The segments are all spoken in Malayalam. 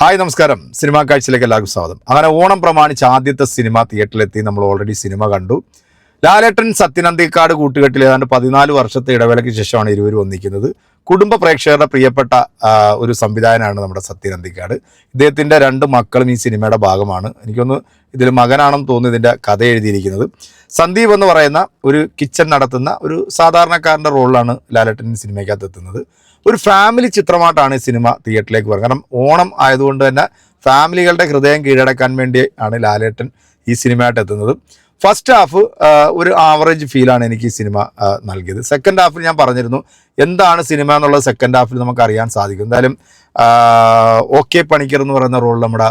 ഹായ് നമസ്കാരം. സിനിമാ കാഴ്ചയിലേക്ക് എല്ലാവർക്കും സ്വാഗതം. അങ്ങനെ ഓണം പ്രമാണിച്ച് ആദ്യത്തെ സിനിമ തിയേറ്ററിലെത്തി നമ്മൾ ഓൾറെഡി സിനിമ കണ്ടു. ലാലേട്ടൻ സത്യനന്ദിക്കാട് കൂട്ടുകെട്ടിൽ ഏതാണ്ട് പതിനാല് വർഷത്തെ ഇടവേളയ്ക്ക് ശേഷമാണ് ഇരുവരും ഒന്നിക്കുന്നത്. കുടുംബ പ്രേക്ഷകരുടെ പ്രിയപ്പെട്ട ഒരു സംവിധായകനാണ് നമ്മുടെ സത്യനന്ദിക്കാട്. ഇദ്ദേഹത്തിന്റെ രണ്ട് മക്കളും ഈ സിനിമയുടെ ഭാഗമാണ്. എനിക്കൊന്ന് ഇതിൽ മകനാണെന്ന് തോന്നുന്നു ഇതിന്റെ കഥ എഴുതിയിരിക്കുന്നത്. സന്ദീപ് എന്ന് പറയുന്ന ഒരു കിച്ചൺ നടത്തുന്ന ഒരു സാധാരണക്കാരന്റെ റോളിലാണ് ലാലേട്ടൻ സിനിമയ്ക്കകത്ത് എത്തുന്നത്. ഒരു ഫാമിലി ചിത്രമായിട്ടാണ് ഈ സിനിമ തിയേറ്ററിലേക്ക് വരുന്നത്. കാരണം ഓണം ആയതുകൊണ്ട് തന്നെ ഫാമിലികളുടെ ഹൃദയം കീഴടക്കാൻ വേണ്ടി ആണ് ലാലേട്ടൻ ഈ സിനിമയായിട്ട് എത്തുന്നത്. ഫസ്റ്റ് ഹാഫ് ഒരു ആവറേജ് ഫീലാണ് എനിക്ക് ഈ സിനിമ നൽകിയത്. സെക്കൻഡ് ഹാഫിൽ ഞാൻ പറഞ്ഞിരുന്നു എന്താണ് സിനിമ എന്നുള്ളത് സെക്കൻഡ് ഹാഫിൽ നമുക്ക് അറിയാൻ സാധിക്കും. എന്തായാലും ഓക്കെ പണിക്കർ എന്ന് പറയുന്ന റോളിൽ നമ്മുടെ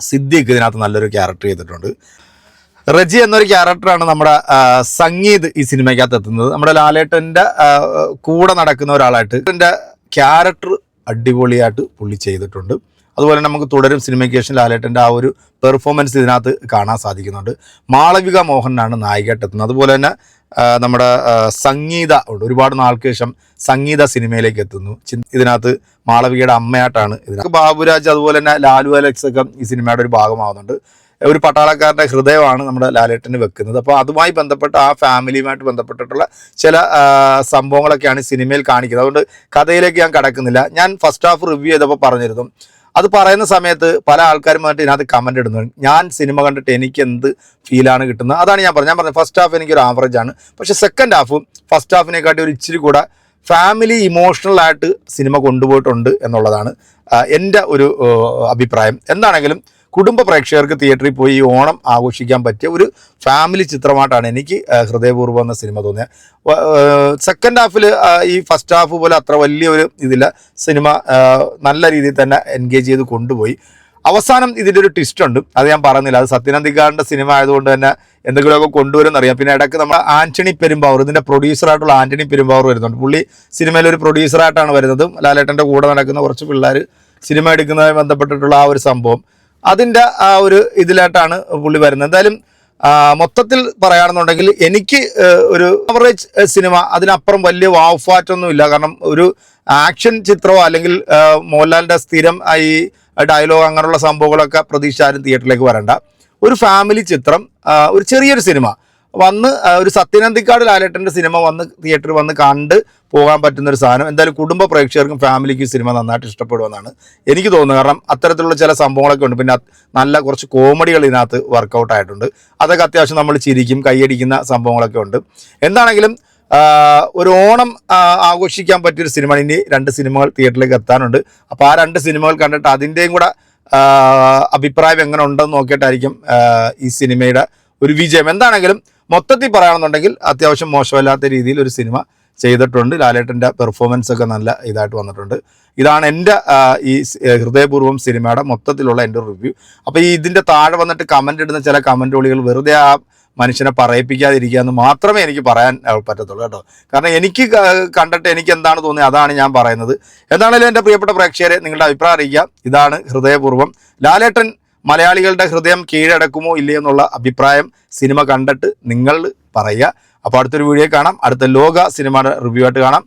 സിദ്ദിഖ് ഇതിനകത്ത് നല്ലൊരു ക്യാരക്ടർ ചെയ്തിട്ടുണ്ട്. റജി എന്നൊരു ക്യാരക്ടറാണ് നമ്മുടെ സംഗീത് ഈ സിനിമയ്ക്കകത്ത് എത്തുന്നത്. നമ്മുടെ ലാലേട്ടന്റെ കൂടെ നടക്കുന്ന ഒരാളായിട്ട് എന്റെ ക്യാരക്ടർ അടിപൊളിയായിട്ട് പുള്ളി ചെയ്തിട്ടുണ്ട്. അതുപോലെ തന്നെ നമുക്ക് തുടരും സിനിമയ്ക്കേഷൻ ലാലേട്ടന്റെ ആ ഒരു പെർഫോമൻസ് ഇതിനകത്ത് കാണാൻ സാധിക്കുന്നുണ്ട്. മാളവിക മോഹനാണ് നായികട്ടെത്തുന്നത് അതുപോലെ തന്നെ നമ്മുടെ സംഗീത ഉണ്ട്. ഒരുപാട് നാൾക്ക് ശേഷം സംഗീത സിനിമയിലേക്ക് എത്തുന്നു. ഇതിനകത്ത് മാളവികയുടെ അമ്മയായിട്ടാണ് ഇതിനകത്ത്. ബാബുരാജ് അതുപോലെ തന്നെ ലാലു അലക്സ് ഒക്കെ ഈ സിനിമയുടെ ഒരു ഭാഗമാവുന്നുണ്ട്. ഒരു പട്ടാളക്കാരന്റെ ഹൃദയമാണ് നമ്മുടെ ലാലേട്ടന് വെക്കുന്നത്. അപ്പോൾ അതുമായി ബന്ധപ്പെട്ട ആ ഫാമിലിയുമായിട്ട് ബന്ധപ്പെട്ടിട്ടുള്ള ചില സംഭവങ്ങളൊക്കെയാണ് സിനിമയിൽ കാണിക്കുന്നത്. അതുകൊണ്ട് കഥയിലേക്ക് ഞാൻ കടക്കുന്നില്ല. ഞാൻ ഫസ്റ്റ് ഹാഫ് റിവ്യൂ ചെയ്തപ്പോൾ പറഞ്ഞിരുന്നു അത് പറയുന്ന സമയത്ത് പല ആൾക്കാരും വന്നിട്ട് ഇതിനകത്ത് കമന്റ് ഇടുന്നു. ഞാൻ സിനിമ കണ്ടിട്ട് എനിക്ക് എന്ത് ഫീലാണ് കിട്ടുന്നത്? അതാണ് ഞാൻ പറഞ്ഞത്. ഞാൻ പറഞ്ഞത് ഫസ്റ്റ് ഹാഫ് എനിക്കൊരു ആവറേജ് ആണ്. പക്ഷെ സെക്കൻഡ് ഹാഫും ഫസ്റ്റ് ഹാഫിനെക്കാട്ടി ഒരു ഇച്ചിരി കൂടെ ഫാമിലി ഇമോഷണൽ ആയിട്ട് സിനിമ കൊണ്ടുപോയിട്ടുണ്ട് എന്നുള്ളതാണ് എന്റെ ഒരു അഭിപ്രായം. എന്താണെങ്കിലും കുടുംബ പ്രേക്ഷകർക്ക് തിയേറ്ററിൽ പോയി ഈ ഓണം ആഘോഷിക്കാൻ പറ്റിയ ഒരു ഫാമിലി ചിത്രമായിട്ടാണ് എനിക്ക് ഹൃദയപൂർവം എന്ന സിനിമ തോന്നിയത് സെക്കൻഡ് ഹാഫിൽ ഈ ഫസ്റ്റ് ഹാഫ് പോലെ അത്ര വലിയൊരു ഇതില്ല. സിനിമ നല്ല രീതിയിൽ തന്നെ എൻഗേജ് ചെയ്ത് കൊണ്ടുപോയി. അവസാനം ഇതിന്റെ ഒരു ട്വിസ്റ്റ് ഉണ്ട്. അത് ഞാൻ പറഞ്ഞില്ല. അത് സത്യനന്ദിക്കാരന്റെ സിനിമ ആയതുകൊണ്ട് തന്നെ എന്തെങ്കിലുമൊക്കെ കൊണ്ടുവരും എന്നറിയാം. പിന്നെ ഇടയ്ക്ക് നമ്മൾ ആന്റണി പെരുമ്പാവൂർ ഇതിന്റെ പ്രൊഡ്യൂസറായിട്ടുള്ള ആന്റണി പെരുമ്പാവൂർ വരുന്നുണ്ട്. പുള്ളി സിനിമയിൽ ഒരു പ്രൊഡ്യൂസറായിട്ടാണ് വരുന്നത്. ലാലേട്ടന്റെ കൂടെ നടക്കുന്ന കുറച്ച് പിള്ളേർ സിനിമ എടുക്കുന്നതുമായി ബന്ധപ്പെട്ടിട്ടുള്ള ആ ഒരു സംഭവം. അതിന്റെ ആ ഒരു ഇതിലായിട്ടാണ് പുള്ളി വരുന്നത്. എന്തായാലും മൊത്തത്തിൽ പറയുകയാണെന്നുണ്ടെങ്കിൽ എനിക്ക് ഒരു ആവറേജ് സിനിമ അതിനപ്പുറം വലിയ വാവ് ഫാറ്റൊന്നും ഇല്ല. കാരണം ഒരു ആക്ഷൻ ചിത്രമോ അല്ലെങ്കിൽ മോഹൻലാലിന്റെ സ്ഥിരം ഈ ഡയലോഗ് അങ്ങനെയുള്ള സംഭവങ്ങളൊക്കെ പ്രതീക്ഷ ആരും തിയേറ്ററിലേക്ക് വരണ്ട. ഒരു ഫാമിലി ചിത്രം ഒരു ചെറിയൊരു സിനിമ. വന്ന് ഒരു സത്യനന്ദിക്കാട് ലാലേട്ടന്റെ സിനിമ വന്ന് തിയേറ്ററിൽ വന്ന് കണ്ട് പോകാൻ പറ്റുന്ന ഒരു സാധനം. എന്തായാലും കുടുംബ പ്രേക്ഷകർക്കും ഫാമിലിക്കും സിനിമ നന്നായിട്ട് ഇഷ്ടപ്പെടുമെന്നാണ് എനിക്ക് തോന്നുന്നത്. കാരണം അത്തരത്തിലുള്ള ചില സംഭവങ്ങളൊക്കെ ഉണ്ട്. പിന്നെ നല്ല കുറച്ച് കോമഡികൾ ഇതിനകത്ത് വർക്കൗട്ട് ആയിട്ടുണ്ട്. അതൊക്കെ അത്യാവശ്യം നമ്മൾ ചിരിക്കും കൈയടിക്കുന്ന സംഭവങ്ങളൊക്കെ ഉണ്ട്. എന്താണെങ്കിലും ഒരു ഓണം ആഘോഷിക്കാൻ പറ്റിയൊരു സിനിമ ഇനി രണ്ട് സിനിമകൾ തിയേറ്ററിലേക്ക് എത്താനുണ്ട്. അപ്പോൾ ആ രണ്ട് സിനിമകൾ കണ്ടിട്ട് അതിന്റെയും കൂടെ അഭിപ്രായം എങ്ങനെ ഉണ്ടെന്ന് നോക്കിയിട്ടായിരിക്കും ഈ സിനിമയുടെ ഒരു വിജയം. എന്താണെങ്കിലും മൊത്തത്തിൽ പറയുകയാണെന്നുണ്ടെങ്കിൽ അത്യാവശ്യം മോശമല്ലാത്ത രീതിയിൽ ഒരു സിനിമ ചെയ്തിട്ടുണ്ട്. ലാലേട്ടന്റെ പെർഫോമൻസ് ഒക്കെ നല്ല ഇതായിട്ട് വന്നിട്ടുണ്ട്. ഇതാണ് എന്റെ ഈ ഹൃദയപൂർവം സിനിമയുടെ മൊത്തത്തിലുള്ള എന്റെ റിവ്യൂ അപ്പോൾ ഈ ഇതിന്റെ താഴെ വന്നിട്ട് കമന്റ് ഇടുന്ന ചില കമന്റ് ഒളികൾ വെറുതെ ആ മനുഷ്യനെ പറയിപ്പിക്കാതിരിക്കുക എന്ന് മാത്രമേ എനിക്ക് പറയാൻ പറ്റത്തുള്ളൂ കേട്ടോ. കാരണം എനിക്ക് കണ്ടിട്ട് എനിക്ക് എന്താണ് തോന്നിയത് അതാണ് ഞാൻ പറയുന്നത്. എന്താണെങ്കിലും എന്റെ പ്രിയപ്പെട്ട പ്രേക്ഷകരെ നിങ്ങളുടെ അഭിപ്രായം അറിയിക്കുക. ഇതാണ് ഹൃദയപൂർവം ലാലേട്ടൻ മലയാളികളുടെ ഹൃദയം കീഴടക്കുമോ ഇല്ലയോ എന്നുള്ള അഭിപ്രായം സിനിമ കണ്ടിട്ട് നിങ്ങൾ പറയുക. അപ്പോൾ അടുത്തൊരു വീഡിയോ കാണാം. അടുത്ത ലോക സിനിമയുടെ റിവ്യൂ ആയിട്ട് കാണാം.